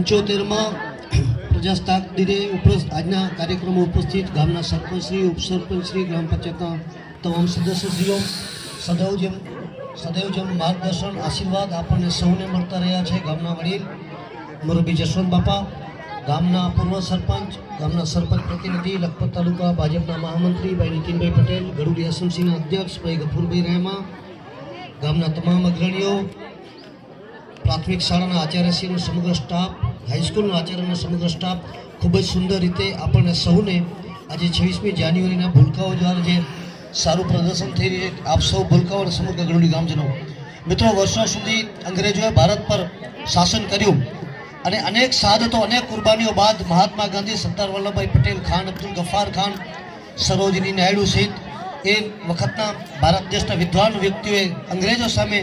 પંચોતેરમાં પ્રજાસત્તાક દિને ઉપસ્થિત આજના કાર્યક્રમમાં ઉપસ્થિત ગામના સરપંચશ્રી, ઉપસરપંચશ્રી, ગ્રામ પંચાયતના તમામ સદસ્યશ્રીઓ, સદૈવ જેમ સદૈવ જેમ માર્ગદર્શન, આશીર્વાદ આપણને સૌને મળતા રહ્યા છે ગામના વડીલ. મોરબી જશવંત બાપા, ગામના પૂર્વ સરપંચ, ગામના સરપંચ પ્રતિનિધિ, લખપત તાલુકા ભાજપના મહામંત્રી ભાઈ નીતિનભાઈ પટેલ, ગરુડી એસએમસીના અધ્યક્ષ ભાઈ ગફુરભાઈ રહેમા, ગામના તમામ અગ્રણીઓ, પ્રાથમિક શાળાના આચાર્યશ્રીનો સમગ્ર સ્ટાફ હાઈસ્કૂલનો આચાર્યનો સમગ્ર સ્ટાફ ખૂબ જ સુંદર રીતે આપણને સૌને આજે છવ્વીસમી જાન્યુઆરીના ભૂલકાઓ દ્વારા જે સારું પ્રદર્શન થઈ રહ્યું છે, આપ સૌ ભૂલકાઓ અને સમગ્ર ગરુડી ગામજનો. મિત્રો, વર્ષો સુધી અંગ્રેજોએ ભારત પર શાસન કર્યું અને અનેક સાધતો, અનેક કુરબાનીઓ બાદ મહાત્મા ગાંધી, સરદાર વલ્લભભાઈ પટેલ ખાન, અબ્દુલ ગફાર ખાન, સરોજની નાયડુ સહિત એ વખતના ભારત દેશના વિદ્વાન વ્યક્તિઓએ અંગ્રેજો સામે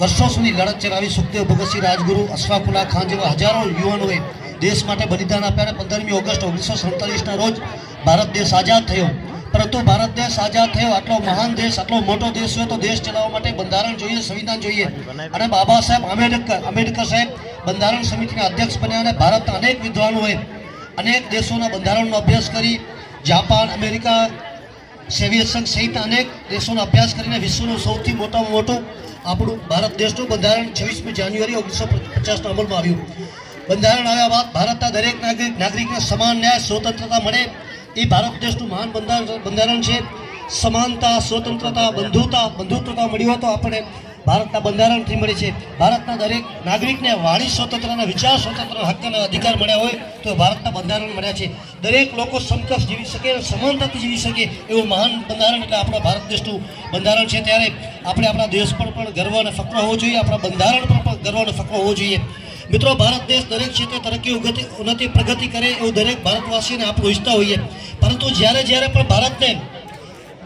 વર્ષો સુધી લડત ચલાવી સુખદેવ ભગતસિંહ રાજગુરુ અશફાકુલ્લા ખાન જેવા હજારો યુવાનોએ દેશ માટે બલિદાન આપ્યા અને પંદરમી ઓગસ્ટ ઓગણીસો સડતાલીસના રોજ ભારત દેશ આઝાદ થયો. પરંતુ ભારત દેશ આઝાદ થયો, આટલો મહાન દેશ, આટલો મોટો દેશ હોય તો દેશ ચલાવવા માટે બંધારણ જોઈએ, સંવિધાન જોઈએ. અને બાબા સાહેબ આંબેડકર આંબેડકર સાહેબ બંધારણ સમિતિના અધ્યક્ષ બન્યા અને ભારતના અનેક વિદ્વાનોએ અનેક દેશોના બંધારણનો અભ્યાસ કરી, જાપાન, અમેરિકા સોવિયત સંઘ સહિત અનેક દેશોનો અભ્યાસ કરીને વિશ્વનું સૌથી મોટામાં મોટું આપણું ભારત દેશનું બંધારણ છવ્વીસમી જાન્યુઆરી ઓગણીસો પચાસના અમલમાં આવ્યું. બંધારણ આવ્યા બાદ ભારતના દરેક નાગરિક, નાગરિકને સમાન ન્યાય, સ્વતંત્રતા મળે એ ભારત દેશનું મહાન બંધારણ બંધારણ છે. સમાનતા, સ્વતંત્રતા, બંધુતા, બંધુત્વતા મળી હોય તો આપણે ભારતના બંધારણથી મળી છે. ભારતના દરેક નાગરિકને વાણી સ્વતંત્રના વિચાર સ્વતંત્ર હક્કના અધિકાર મળ્યા હોય તો ભારતના બંધારણ મળ્યા છે. દરેક લોકો સમકક્ષ જીવી શકે અને સમાનતાથી જીવી શકે એવું મહાન બંધારણ એટલે આપણા ભારત દેશનું બંધારણ છે. ત્યારે આપણે આપણા દેશ પર પણ ગર્વ અને ફક્ર હોવો જોઈએ, આપણા બંધારણ પર પણ ગર્વ અને ફક્ર હોવો જોઈએ. મિત્રો, ભારત દેશ દરેક ક્ષેત્રે તરક્કી ઉન્નતિ પ્રગતિ કરે એવું દરેક ભારતવાસીને આપણે ઈચ્છતા હોઈએ. પરંતુ જ્યારે જ્યારે પણ ભારતને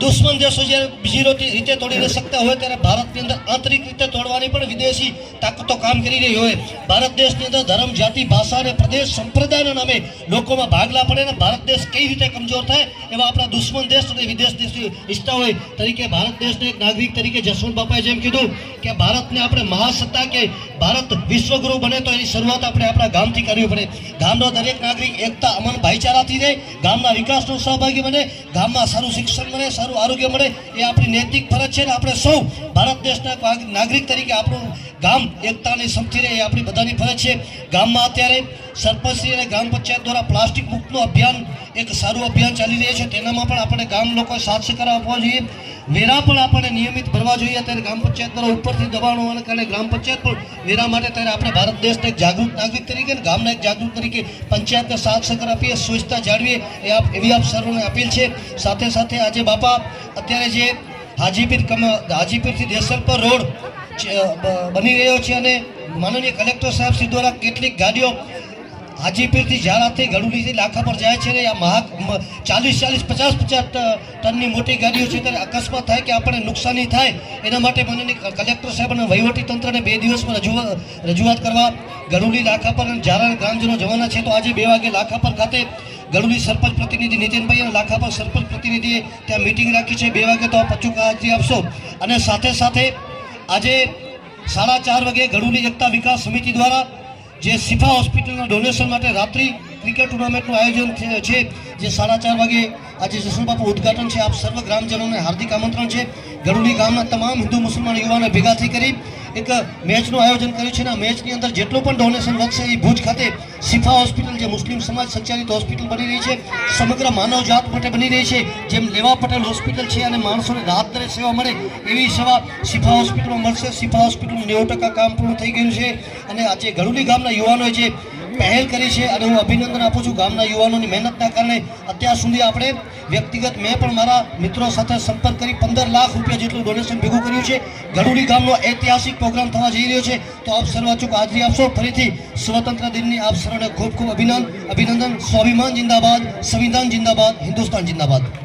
દુશ્મન દેશો જ્યારે બીજી રીતે તોડી ન શકતા હોય ત્યારે ભારતની અંદર આંતરિક રીતે તોડવાની પણ વિદેશી તાકાતો કામ કરી રહી હોય. ભારત દેશની અંદર ધર્મ, જાતિ, ભાષા અને પ્રદેશ સંપ્રદાયના નામે લોકોમાં ભાગલા પડે અને ભારત દેશ કઈ રીતે કમજોર થાય એવા આપણા દુશ્મન દેશ અને વિદેશ દેશ ઈચ્છતા હોય તરીકે ભારત દેશના એક નાગરિક તરીકે જસવંત બાપાએ જેમ કીધું કે ભારતને આપણે મહાસત્તા કે ભારત વિશ્વગુરુ બને તો એની શરૂઆત આપણે આપણા ગામથી કરવી પડે. ગામનો દરેક નાગરિક એકતા, અમન, ભાઈચારાથી રહે ગામના વિકાસનો સહભાગી બને, ગામમાં સારું શિક્ષણ મળે, સારું આરોગ્ય મળે એ આપણી નૈતિક ફરજ છે ને આપણે સૌ ભારત દેશના નાગરિક તરીકે આપણું ગામ એકતાની સમથી રહે એ આપણી બધાની ફરજ છે. ગામમાં અત્યારે સરપંચશ્રી અને ગ્રામ પંચાયત દ્વારા પ્લાસ્ટિક મુક્તનું અભિયાન એક સારું અભિયાન ચાલી રહ્યું છે. તેનામાં પણ આપણે ગામ લોકો સાથ સહકાર આપવા જોઈએ. વેરા પણ આપણે નિયમિત ભરવા જોઈએ. અત્યારે ગ્રામ પંચાયત દ્વારા ઉપરથી દબાણ હોવાના કારણે ગ્રામ પંચાયત પણ વેરા માટે ત્યારે આપણે ભારત દેશના એક જાગૃત નાગરિક તરીકે અને ગામના એક જાગૃત તરીકે પંચાયતને સાથ સહકાર આપીએ, સ્વચ્છતા જાળવીએ એ આપ એવી આપ સર્વને અપીલ છે. સાથે સાથે આજે બાપા, અત્યારે જે હાજીપીર હાજીપીરથી દેસર પર રોડ બની રહ્યો છે અને માનનીય કલેક્ટર સાહેબ શ્રી દ્વારા કેટલીક ગાડીઓ હાજીપીરથી ઝારાથી ગડુડીથી લાખા પર જાય છે ને આ મહા ચાલીસ ચાલીસ, પચાસ પચાસ ટનની મોટી ગાડીઓ છે ત્યારે અકસ્માત થાય કે આપણને નુકસાની થાય એના માટે મને કલેક્ટર સાહેબ અને વહીવટી તંત્રને બે દિવસમાં રજૂઆત રજૂઆત કરવા ગડુડી લાખા પર અને ઝારા ગ્રામજનો જવાના છે. તો આજે બે વાગે લાખા પર ખાતે ગડુડી સરપંચ પ્રતિનિધિ નીતિનભાઈ અને લાખા પર સરપંચ પ્રતિનિધિએ ત્યાં મિટિંગ રાખી છે. બે વાગે તો પચુક હાજરી આપશો. અને સાથે સાથે આજે સાડા ચાર વાગે ગડુડી એકતા વિકાસ સમિતિ દ્વારા જે સિફા હોસ્પિટલના ડોનેશન માટે રાત્રિ ક્રિકેટ ટુર્નામેન્ટનું આયોજન છે જે સાડા ચાર વાગે આજે જસુબાપુ ઉદ્ઘાટન છે, આપ સર્વ ગ્રામજનોને હાર્દિક આમંત્રણ છે. ગરુડી ગામના તમામ હિન્દુ મુસલમાન યુવાનો ભેગા થઈ કરી એક મેચનું આયોજન કર્યું છે અને આ મેચની અંદર જેટલું પણ ડોનેશન વધશે એ ભુજ ખાતે સિફા હોસ્પિટલ જે મુસ્લિમ સમાજ સંચાલિત હોસ્પિટલ બની રહી છે, સમગ્ર માનવ જાત માટે બની રહી છે. જેમ લેવા પટેલ હોસ્પિટલ છે અને માણસોને રાહત દરે સેવા મળે એવી સેવા સિફા હોસ્પિટલમાં મળશે. સિફા હોસ્પિટલનું નેવું ટકા કામ પૂરું થઈ ગયું છે. અને આજે ગરુડી ગામના યુવાનોએ જે પહેલ કરી છે અને હું અભિનંદન આપું છું ગામના યુવાનોની મહેનતના કારણે અત્યાર સુધી આપણે વ્યક્તિગત મેં પણ મારા મિત્રો સાથે સંપર્ક કરી પંદર લાખ રૂપિયા જેટલું ડોનેશન ભેગું કર્યું છે. ગઢુડી ગામનો ઐતિહાસિક પ્રોગ્રામ થવા જઈ રહ્યો છે. તો આપ સર્વ અચૂક હાજરી આપશો. ફરીથી સ્વતંત્ર દિનની આપ સર્વને ખૂબ ખૂબ અભિનંદન અભિનંદન. સ્વાભિમાન જિંદાબાદ, સંવિધાન જિંદાબાદ, હિન્દુસ્તાન જિંદાબાદ.